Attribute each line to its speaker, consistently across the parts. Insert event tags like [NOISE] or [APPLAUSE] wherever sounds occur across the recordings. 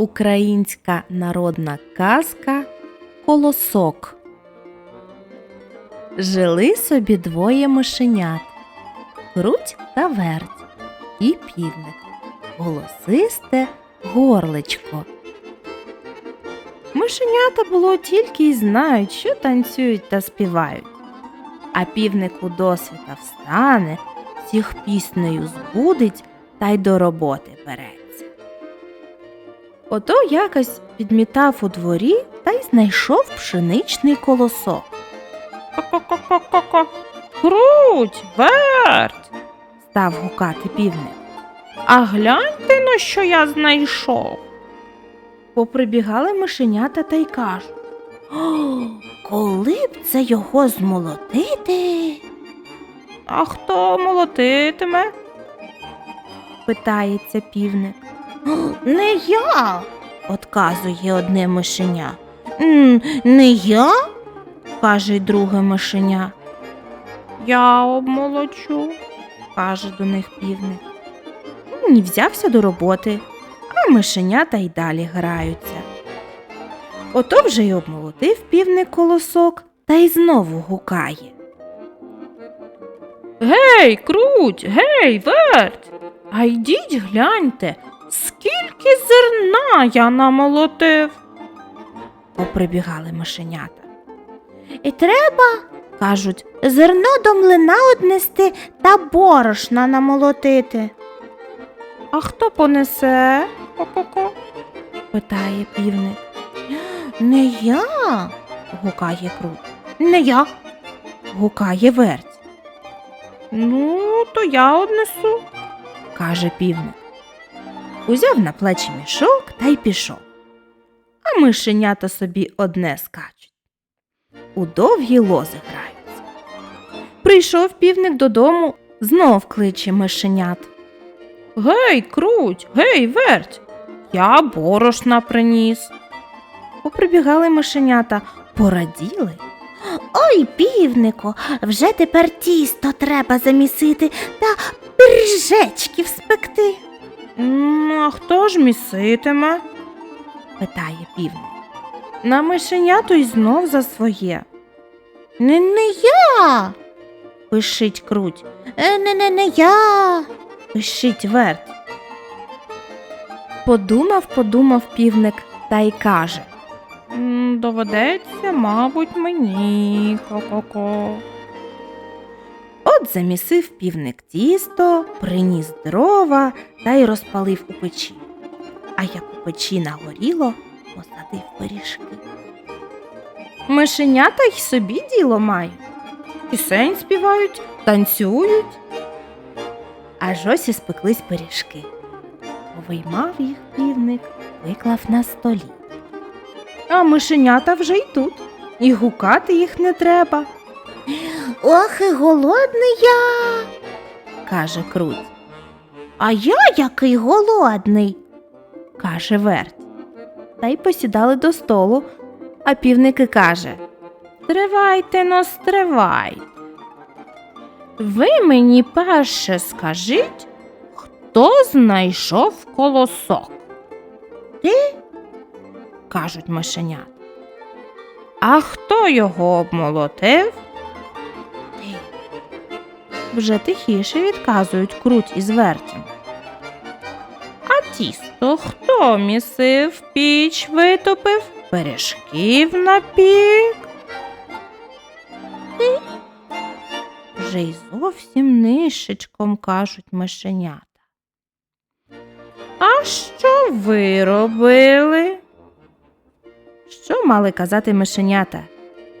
Speaker 1: Українська народна казка Колосок. Жили собі двоє мишенят Круть та верть і півник, голосисте горличко. Мишенята було тільки й знають, що танцюють та співають. А півник у досвіта встане, всіх піснею збудить та й до роботи береться. Ото якось підмітав у дворі та й знайшов пшеничний колосок.
Speaker 2: Ко-ко-ко-ко-ко. Круть, верть.
Speaker 1: Став гукати півник.
Speaker 2: А гляньте ну, що я знайшов.
Speaker 1: Поприбігали мишенята та й кажуть. О, коли б це його змолотити?
Speaker 2: А хто молотитиме?
Speaker 1: питається півник. [GASPS] Не я, отказує одне мишеня. «М, Не я? каже друге мишеня,
Speaker 2: Я обмолочу.
Speaker 1: каже до них півник. Не взявся до роботи, а мишенята й далі граються. Ото вже й обмолотив півник колосок та й знову гукає.
Speaker 2: Гей, круть, гей, верть. А йдіть гляньте, скільки зерна я намолотив.
Speaker 1: поприбігали мишенята. І треба, кажуть, зерно до млина однести та борошна намолотити,
Speaker 2: А хто понесе? Ко-ко-ко.
Speaker 1: питає півник. Не я, гукає крут. Не я, гукає верть,
Speaker 2: Ну, то я однесу.
Speaker 1: каже півник. Узяв на плечі мішок та й пішов. А мишенята собі одне скачуть. У довгі лози граються. Прийшов півник додому, знов кличе мишенят.
Speaker 2: Гей, круть, гей, верть. Я борошна приніс.
Speaker 1: Поприбігали мишенята, пораділи. Ой, півнику, вже тепер тісто треба замісити та пиріжечків спекти,
Speaker 2: «М, А хто ж міситиме?
Speaker 1: питає півник. На мишеняту й знов за своє. Не не я. пишить круть. «Е, Не не не я. пишить верть. Подумав, подумав півник та й каже.
Speaker 2: Доведеться, мабуть, мені. Ко-ко-ко.
Speaker 1: От замісив півник тісто, приніс дрова та й розпалив у печі. А як у печі нагоріло, посадив пиріжки. Мишенята й собі діло мають. Пісень співають, танцюють. Аж ось спеклись пиріжки. Повиймав їх півник, виклав на столі. А мишенята вже й тут, і гукати їх не треба. Ох, і голодний я, каже круть. А я який голодний, каже верть. Та й посідали до столу, а півник і каже
Speaker 2: Стривайте, но стривайте. Ви мені перше скажіть, хто знайшов колосок? Ти?
Speaker 1: кажуть мишенят.
Speaker 2: А хто його обмолотив?
Speaker 1: Ти. Вже тихіше відказують круть із вертем.
Speaker 2: А тісто хто місив, піч витопив, пиріжків напік?
Speaker 1: Вже й зовсім нишечком кажуть мишенята.
Speaker 2: А що ви робили?
Speaker 1: Що мали казати мишенята?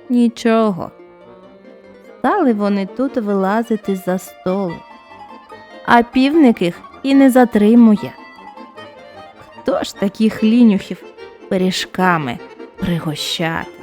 Speaker 1: Нічого. Стали вони тут вилазити за столу, а півник їх і не затримує. Хто ж таких лінюхів пиріжками пригощати?